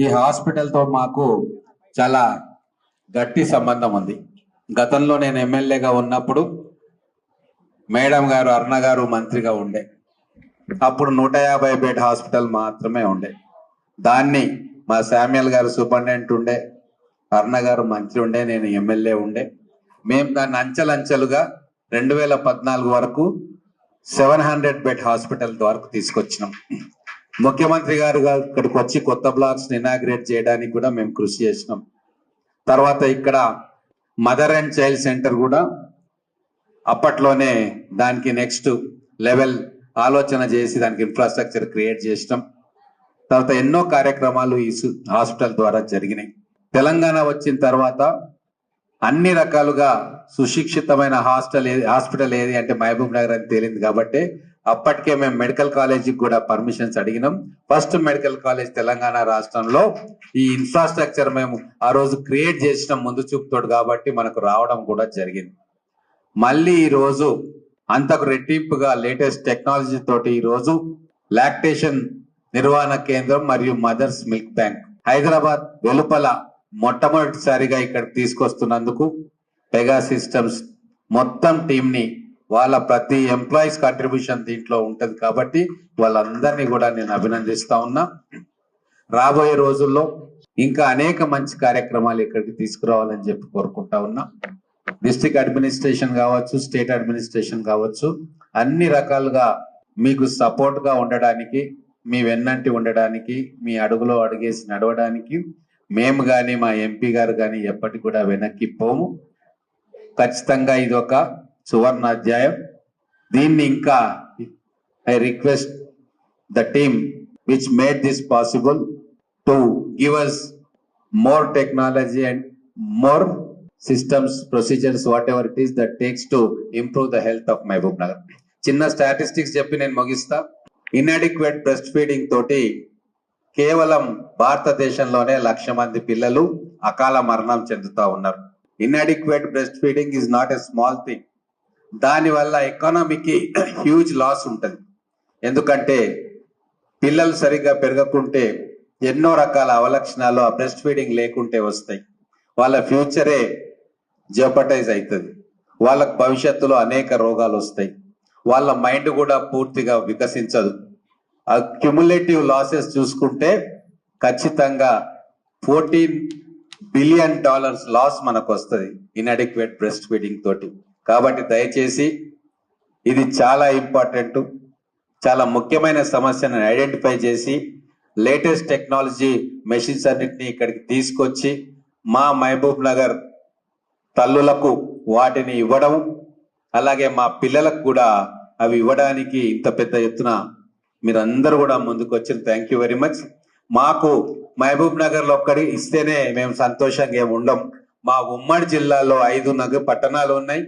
ఈ హాస్పిటల్తో మాకు చాలా గట్టి సంబంధం ఉంది. గతంలో నేను ఎమ్మెల్యేగా ఉన్నప్పుడు మేడం గారు అరుణ గారు మంత్రిగా ఉండే. అప్పుడు నూట యాభై బెడ్ హాస్పిటల్ మాత్రమే ఉండే. దాన్ని మా శామ్యుల్ గారు సూపరింటెండెంట్ ఉండే అరుణ గారు మంత్రి ఉండే నేను ఎమ్మెల్యే ఉండే. మేము దాన్ని అంచెలంచెలుగా రెండు వేల పద్నాలుగు వరకు సెవెన్ హండ్రెడ్ బెడ్ హాస్పిటల్ వరకు తీసుకొచ్చినాం. ముఖ్యమంత్రి గారు ఇక్కడికి వచ్చి కొత్త బ్లాక్స్ ఇనాగ్రేట్ చేయడానికి కూడా మేము కృషి చేసినాం. తర్వాత ఇక్కడ మదర్ అండ్ చైల్డ్ సెంటర్ కూడా అప్పట్లోనే దానికి నెక్స్ట్ లెవెల్ ఆలోచన చేసి దానికి ఇన్ఫ్రాస్ట్రక్చర్ క్రియేట్ చేసినాం. తర్వాత ఎన్నో కార్యక్రమాలు ఈ హాస్పిటల్ ద్వారా జరిగినాయి. తెలంగాణ వచ్చిన తర్వాత అన్ని రకాలుగా సుశిక్షితమైన హాస్టల్ ఏది హాస్పిటల్ ఏది అంటే మహబూబ్ నగర్ అని తేలింది కాబట్టి అప్పటికే మేము మెడికల్ కాలేజీకి కూడా పర్మిషన్స్ అడిగినాం. ఫస్ట్ మెడికల్ కాలేజ్ తెలంగాణ రాష్ట్రంలో ఈ ఇన్ఫ్రాస్ట్రక్చర్ మేము ఆ రోజు క్రియేట్ చేసిన ముందు చూపుతోడు కాబట్టి మనకు రావడం కూడా జరిగింది. మళ్ళీ ఈ రోజు అంతకు రెట్టింపుగా లేటెస్ట్ టెక్నాలజీ తోటి ఈ రోజు లాక్టేషన్ నిర్వహణ కేంద్రం మరియు మదర్స్ మిల్క్ బ్యాంక్ హైదరాబాద్ వెలుపల మొట్టమొదటిసారిగా ఇక్కడ తీసుకొస్తున్నందుకు పెగా సిస్టమ్స్ మొత్తం టీం ని వాళ్ళ ప్రతి ఎంప్లాయీస్ కాంట్రిబ్యూషన్ దీంట్లో ఉంటుంది కాబట్టి వాళ్ళందరినీ కూడా నేను అభినందిస్తా ఉన్నా. రాబోయే రోజుల్లో ఇంకా అనేక మంచి కార్యక్రమాలు ఇక్కడికి తీసుకురావాలని చెప్పి కోరుకుంటా ఉన్నా. డిస్ట్రిక్ట్ అడ్మినిస్ట్రేషన్ కావచ్చు స్టేట్ అడ్మినిస్ట్రేషన్ కావచ్చు అన్ని రకాలుగా మీకు సపోర్ట్గా ఉండడానికి మీ వెన్నంటి ఉండడానికి మీ అడుగులో అడుగేసి నడవడానికి మేము కానీ మా ఎంపీ గారు కానీ ఎప్పటికి కూడా వెనక్కి పోము. ఖచ్చితంగా ఇది ఒక సువర్ణ అధ్యాయం దీన్ని ఇంకా I request the team which made this possible to give us more technology and more systems procedures whatever it is that takes to improve the health of Mahbubnagar. చిన్న స్టాటిస్టిక్స్ చెప్పి నేను ముగిస్తా. ఇన్అడిక్వేట్ బ్రెస్ట్ ఫీడింగ్ తోటి కేవలం భారతదేశంలోనే లక్ష మంది పిల్లలు అకాల మరణం చెందుతా ఉన్నారు. Inadequate breastfeeding is not a small thing దాని వల్ల ఎకానమీకి హ్యూజ్ లాస్ ఉంటుంది. ఎందుకంటే పిల్లలు సరిగ్గా పెరగకుంటే ఎన్నో రకాల అవలక్షణాలు ఆ బ్రెస్ట్ ఫీడింగ్ లేకుంటే వస్తాయి. వాళ్ళ ఫ్యూచరే జపటైజ్ అవుతుంది వాళ్ళకి భవిష్యత్తులో అనేక రోగాలు వస్తాయి. వాళ్ళ మైండ్ కూడా పూర్తిగా వికసించదు. క్యుములేటివ్ లాసెస్ చూసుకుంటే ఖచ్చితంగా ఫోర్టీన్ బిలియన్ డాలర్స్ లాస్ మనకు వస్తుంది ఇన్అడిక్వేట్ బ్రెస్ట్ ఫీడింగ్ తోటి. కాబట్టి దయచేసి ఇది చాలా ఇంపార్టెంట్ చాలా ముఖ్యమైన సమస్యను ఐడెంటిఫై చేసి లేటెస్ట్ టెక్నాలజీ మెషిన్స్ అన్నిటిని ఇక్కడికి తీసుకొచ్చి మా మహబూబ్ నగర్ తల్లులకు వాటిని ఇవ్వడం అలాగే మా పిల్లలకు కూడా అవి ఇవ్వడానికి ఇంత పెద్ద ఎత్తున మీరందరూ కూడా ముందుకు వచ్చిన థ్యాంక్ యూ వెరీ మచ్ మాకు మహబూబ్ నగర్లో ఒక్కడి ఇస్తేనే మేము సంతోషంగా ఏమి ఉండం. మా ఉమ్మడి జిల్లాలో ఐదు నగ పట్టణాలు ఉన్నాయి.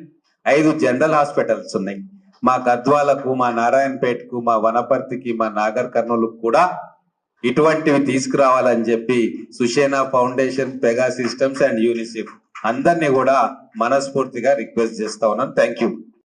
ఐదు జనరల్ హాస్పిటల్స్ ఉన్నాయి. మా గద్వాలకు మా నారాయణపేటకు మా వనపర్తికి మా నాగర్ కర్నూలుకు కూడా ఇటువంటివి తీసుకురావాలని చెప్పి Sushena foundation Pega systems and UNICEF అందరినీ కూడా మనస్ఫూర్తిగా రిక్వెస్ట్ చేస్తా ఉన్నాను. Thank you.